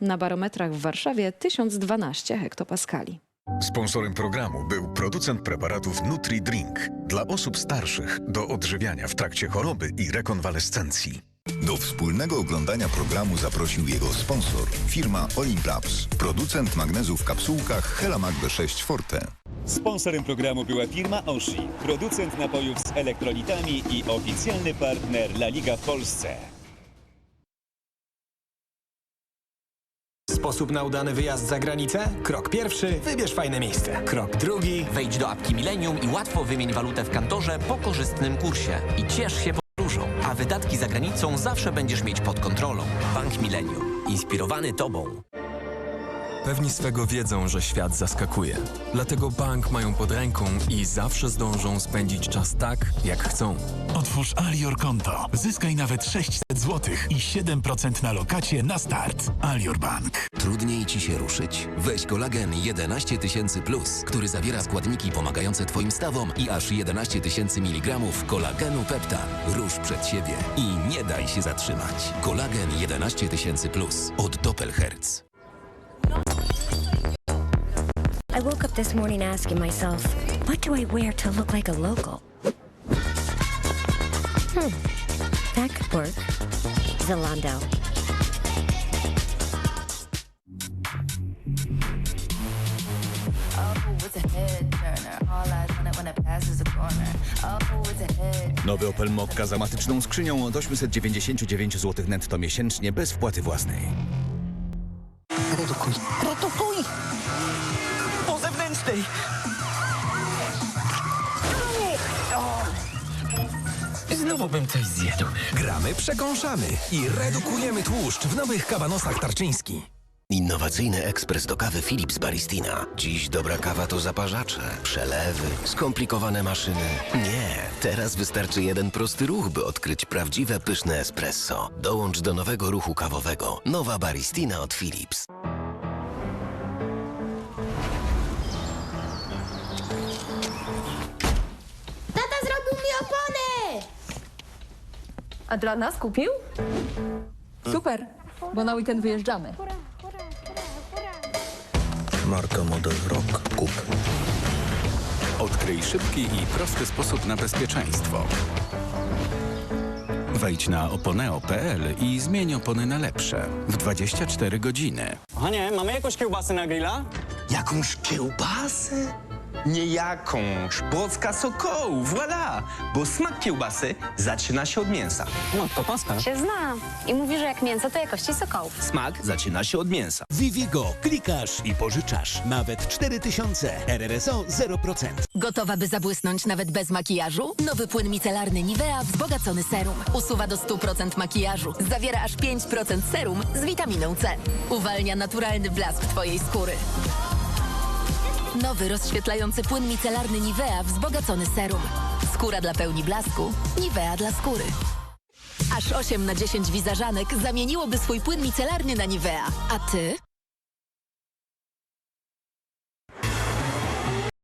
Na barometrach w Warszawie 1012 hektopaskali. Sponsorem programu był producent preparatów NutriDrink dla osób starszych do odżywiania w trakcie choroby i rekonwalescencji. Do wspólnego oglądania programu zaprosił jego sponsor, firma Olimplabs, producent magnezu w kapsułkach Helamag B6 Forte. Sponsorem programu była firma Oshi, producent napojów z elektrolitami i oficjalny partner La Liga w Polsce. Sposób na udany wyjazd za granicę? Krok pierwszy, wybierz fajne miejsce. Krok drugi, Wejdź do apki Millennium i łatwo wymień walutę w kantorze po korzystnym kursie. I ciesz się podróżą, a wydatki za granicą zawsze będziesz mieć pod kontrolą. Bank Millennium. Inspirowany Tobą. Pewni swego wiedzą, że świat zaskakuje. Dlatego bank mają pod ręką i zawsze zdążą spędzić czas tak, jak chcą. Otwórz Alior konto. Zyskaj nawet 600 zł i 7% na lokacie na start. Alior Bank. Trudniej ci się ruszyć? Weź kolagen 11 tysięcy plus, który zawiera składniki pomagające twoim stawom i aż 11 tysięcy miligramów kolagenu pepta. Rusz przed siebie i nie daj się zatrzymać. Kolagen 11 tysięcy plus od Doppelherz. I woke up this morning asking myself, what do I wear to look like a local? Hmm, that could work. Zalando. Nowy Opel Mokka z automatyczną skrzynią od 899 zł netto miesięcznie bez wpłaty własnej. Zewnętrznej! Znowu bym coś zjadł. Gramy, przekąszamy i redukujemy tłuszcz w nowych kabanosach tarczyński. Innowacyjny ekspres do kawy Philips Baristina. Dziś dobra kawa to zaparzacze, przelewy, skomplikowane maszyny. Nie, teraz wystarczy jeden prosty ruch, by odkryć prawdziwe pyszne espresso. Dołącz do nowego ruchu kawowego. Nowa Baristina od Philips. A dla nas kupił? Super, bo na weekend wyjeżdżamy. Marka Model Rock. Kup. Odkryj szybki i prosty sposób na bezpieczeństwo. Wejdź na oponeo.pl i zmień opony na lepsze w 24 godziny. Kochanie, mamy jakąś kiełbasę na grilla? Jakąś kiełbasę? Nie jakąś. Polska sokołu, voilà! Bo smak kiełbasy zaczyna się od mięsa. No, to paska. Się znam. I mówi, że jak mięso, to jakości sokołów. Smak zaczyna się od mięsa. Vivigo. Klikasz i pożyczasz. Nawet 4000. RRSO 0%. Gotowa, by zabłysnąć nawet bez makijażu? Nowy płyn micelarny Nivea wzbogacony serum. Usuwa do 100% makijażu. Zawiera aż 5% serum z witaminą C. Uwalnia naturalny blask twojej skóry. Nowy rozświetlający płyn micelarny Nivea wzbogacony serum. Skóra dla pełni blasku. Nivea dla skóry. Aż 8 na 10 wizażanek zamieniłoby swój płyn micelarny na Nivea. A ty?